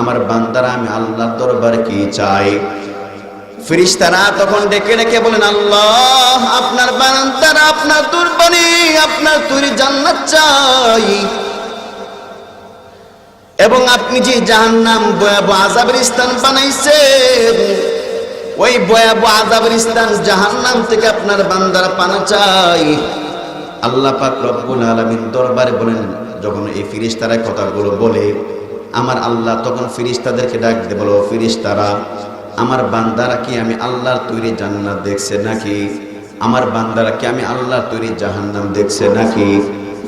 আমার বান্দারা, আমি আল্লাহর দরবারে কি চাই? ফিরিস্তারা তখন ডেকে ডেকে বলেন, আল্লাহ, আপনার বান্দারা, আপনার দুর্বনী, আপনার তৈরি জান্নাত চাই। এবং আপনি যে জাহান্নাম ভয়াবহ আজাবের স্থান বানাইছেন, ওই ভয়াবহ আজাবের স্থান জাহান্নাম থেকে আপনার বান্দারা পানা চাই। আল্লাহ পাক রব্বুল আলামিন দরবারে বলেন, যখন এই ফিরিস্তারা কথাগুলো বলে আমার আল্লাহ তখন ফিরিস্তাদেরকে ডাক দে বলো ফিরিস্তারা, আমার বান্দারা কি আমি আল্লাহর তৈরি জান্নাত দেখছে নাকি? আমার বান্দারা কি আমি আল্লাহর তৈরি জাহান্নাম দেখছে নাকি?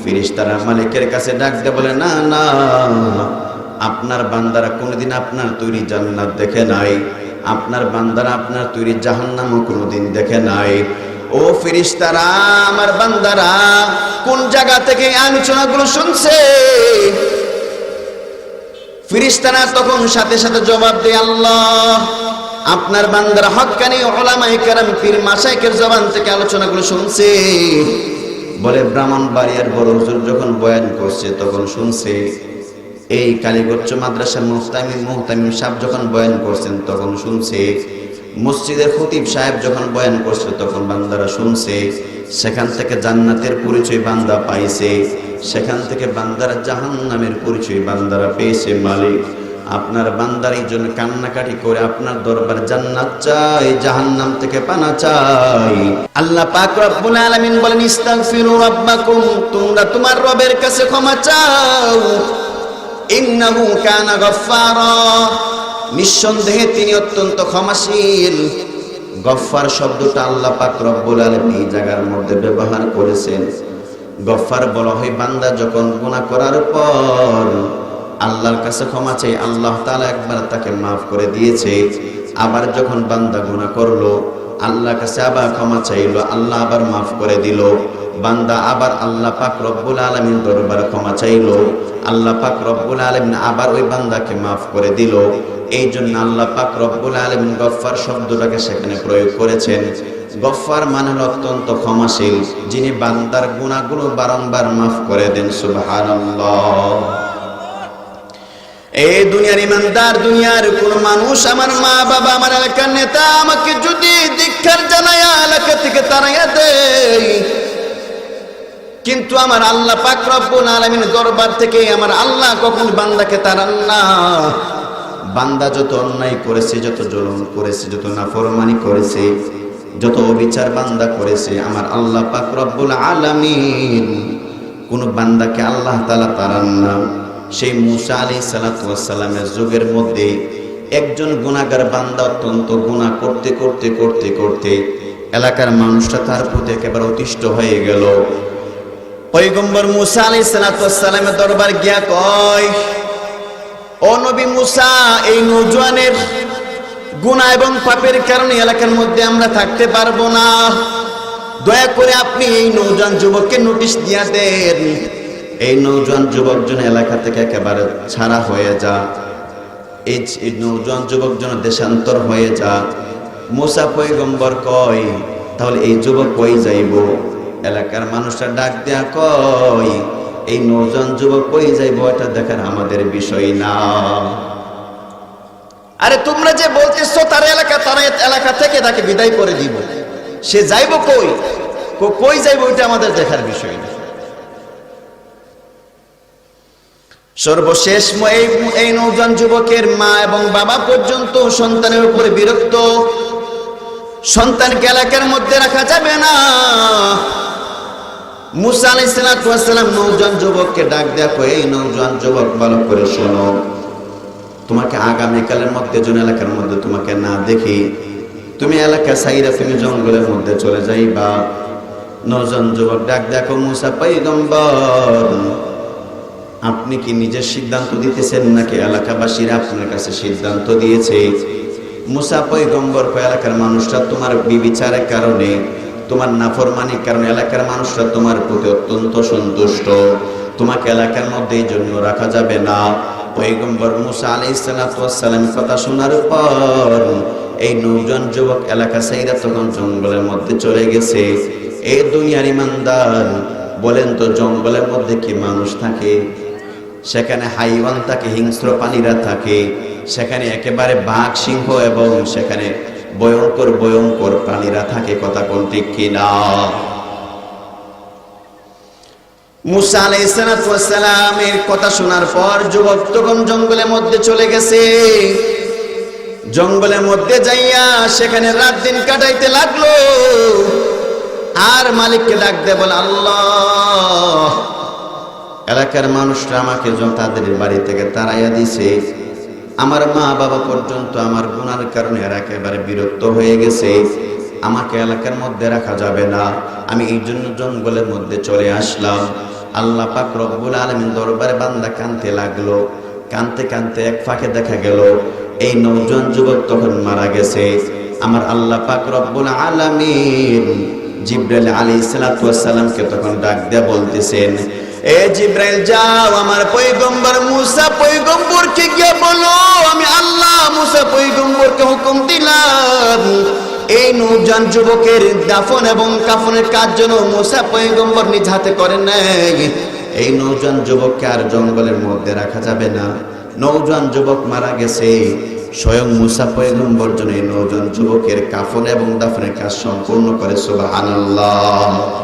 ফিরিস্তারা মালিকের কাছে ডাক দে বলে, না না, আপনার বান্দারা কোনোদিন আপনার তৈরি জান্নাত দেখে নাই। আপনার বান্দারা আপনার তৈরি জাহান্নামও কোনোদিন দেখে নাই। ও ফিরিস্তারা, আমার বান্দারা, কোন জায়গা থেকে আলোচনাগুলো শুনছে? ফিরিস্তারা তখন সাথে সাথে জবাব দেয়, আল্লাহ, আপনার বান্দারা হক্কানি ওলামাই কারাম পীর মাসাইকের জবান থেকে আলোচনাগুলো শুনছে। বলে ব্রাহ্মণ বাড়িয়ার বড় হুজুর যখন বয়ান করছে, তখন শুনছে, এই কালীগচ্ছ মাদ্রাসার মুহতামিম মুহতামিম সাহেব যখন বয়ান করছেন, তখন শুনছে মসজিদের খতিব সাহেব যখন বয়ান করছে, তখন বান্দারা শুনছে, সেখান থেকে জান্নাতের পরিচয় বান্দা পাইছে। সেখান থেকে বান্দারা জাহান্নামের পরিচয় বান্দারা পেয়েছে মালিক। আপনার বান্দার জন্য কান্নাকাটি করে আপনার দরবার জান্নাত চাই, জাহান্নাম থেকে পানা চাই। আল্লাহ পাক রব্বুল আলামিন বলেন, ইস্তাগফিরু রাব্বাকুম, তোমরা তোমার রবের কাছে ক্ষমা চাও। ইন্নাহু কানা গফফারা। নিঃসন্দেহে তিনি অত্যন্ত ক্ষমাশীল। গফফার শব্দটা আল্লাহ পাক রব্বুল আলামিন এই জায়গার মধ্যে ব্যবহার করেছেন। গফফার বলা হয়, বান্দা যখন গুনাহ করার পর আল্লাহর কাছে ক্ষমা চাই আল্লাহ তাআলা একবার তাকে মাফ করে দিয়েছে। আবার যখন বান্দা গুনাহ করল, আল্লাহর কাছে আবার ক্ষমা চাইলো, আল্লাহ আবার মাফ করে দিল। বান্দা আবার আল্লাহ পাক রব্বুল আলামিন দরবার ক্ষমা চাইলো, আল্লাহ পাক রব্বুল আলামিন আবার ওই বান্দাকে মাফ করে দিল। এই জন্য আল্লাহ পাক রব্বুল আলামিন গফফার শব্দটাকে সেখানে প্রয়োগ করেছেন। গফফার মানে অত্যন্ত ক্ষমাশীল। যিনি বান্দার গুনাহগুলো বারংবার মাফ করে দেন, সুবহানাল্লাহ। এই দুনিয়ার ইমানদার, দুনিয়ার কোন মানুষ আমার মা বাবা আমার এলাকার নেতা আমাকে যদি দীক্ষার জানায় এলাকা থেকে তারাইয়া দেয়, কিন্তু আমার আল্লাহ পাক রব্বুল আলামিন দরবার থেকে আমার আল্লাহ কখন বান্দাকে তারান না। বান্দা যত অন্যায় করেছে, যত জুলুম করেছে, যত নাফরমানি করেছে যত অবিচার বান্দা করেছে আমার আল্লাহ পাক রব্বুল আলামিন, কোন বান্দাকে আল্লাহ তাআলা তারান না সেই মুসা আলী সালাতামের যুগের মধ্যে একজন গুণাগার বান্দা অত্যন্ত গুণা করতে করতে করতে করতে এলাকার মানুষটা তার প্রতি একেবারে অতিষ্ঠ হয়ে গেল। পৈগম্বর মুসা আলী সালাতামের দরবার গিয়া কয়, ও নবী মুসা, এই নৌজওয়ানের গুণা এবং পাপের কারণে এলাকার মধ্যে আমরা থাকতে পারব না। দয়া করে আপনি এই নৌজান যুবককে নোটিশ দিয়া দেন। এই নৌজন যুবক জন এলাকা থেকে একেবারে ছাড়া হয়ে যা এই নৌজন যুবক জন দেশান্তর হয়ে যা মুসা পৈগম্বর কয়, তাহলে এই যুবক কই যাইব? এলাকার মানুষরা ডাক দেয়া কয়, এই নৌজন যুবক কই যাইব? এটা দেখার আমাদের বিষয় না। আরে তোমরা যে বলতেছো তার এলাকা তার এলাকা থেকে তাকে বিদায় করে দিব। সে যাইব কই? কই যাইব ওইটা আমাদের দেখার বিষয় না। সর্বশেষ এই নৌজন যুবকের মা এবং বাবা পর্যন্ত সন্তানের উপরে বিরক্ত। সন্তানকে এলাকার মধ্যে রাখা যাবে না। মুসা আলাইসালাম নৌজন যুবককে ডাক দেখো এই নৌজন যুবক, ভালো করে শোনো। তোমাকে আগামীকালের মধ্যে জন এলাকার মধ্যে তোমাকে না দেখি তুমি এলাকা সাইরা তুমি জঙ্গলের মধ্যে চলে যাইবা। নজন যুবক ডাক, দেখো মুসা পৈগম্বর আপনি কি নিজের সিদ্ধান্ত দিতেছেন নাকি এলাকাবাসীরা আপনার কাছে সিদ্ধান্ত দিয়েছে? মুসা পৈগম্বর এলাকার মানুষরা তোমার বিবিচারের কারণে, তোমার নাফরমানির কারণে, এলাকার মানুষরা তোমার প্রতি অত্যন্ত সন্তুষ্ট। তোমাকে এলাকার মধ্যে এই জন্য রাখা যাবে না। পৈগম্বর মুসা আলাই সালাম কথা শোনার পর এই নৌজন যুবক এলাকা সাইরা তখন জঙ্গলের মধ্যে চলে গেছে। এই দুনিয়ার ইমানদার, বলেন তো জঙ্গলের মধ্যে কি মানুষ থাকে? সেখানে হাইওয়ান থাকে, হিংস্র প্রাণীরা থাকে। সেখানে একেবারে বাঘ, সিংহ এবং সেখানে ভয়ঙ্কর ভয়ঙ্কর প্রাণীরা থাকে। কথা কোন ঠিক কিনা? মুসা আলাইসালামের কথা শোনার পর যুবক তখন জঙ্গলের মধ্যে চলে গেছে। জঙ্গলের মধ্যে যাইয়া সেখানে রাত দিন কাটাইতে লাগল। আর মালিককে ডাক দে বলে, আল্লাহ! এলাকার মানুষরা আমাকে তাদের বাড়ি থেকে তাড়াইয়া দিছে, আমার মা বাবা পর্যন্ত আমার গুনার কারণে এরা একেবারে বিরক্ত হয়ে গেছে। আমাকে এলাকার মধ্যে রাখা যাবে না। আমি এই জন্য জঙ্গলের মধ্যে চলে আসলাম। আল্লাহ পাক রব্বুল আলমিন দরবারে বান্দা কানতে লাগল কানতে কানতে এক ফাঁকে দেখা গেল, এই নৌজন যুবক তখন মারা গেছে। আমার আল্লাহ পাক রব্বুল আলামিন জিব্রাইল আলাইহিস সালামকে তখন ডাক দিয়ে বলতেছেন, এ জিব্রাইল, যাও আমার পয়গম্বর মুসা পয়গম্বরকে গিয়ে বলো, আমি আল্লাহ মুসা পয়গম্বরকে হুকুম দিলাম এই নৌজান যুবকের দাফন এবং কাফনের কাজ যেন মোসা পয়গম্বর নিজ হাতে করেন নাই। এই নৌজান যুবককে আর জঙ্গলের মধ্যে রাখা যাবে না। নৌজান যুবক মারা গেছে। স্বয়ং মুসা পয়গম্বর জন্য এই নৌজন যুবকের কাফন এবং দাফনের কাজ সম্পূর্ণ করে, সুবহানাল্লাহ।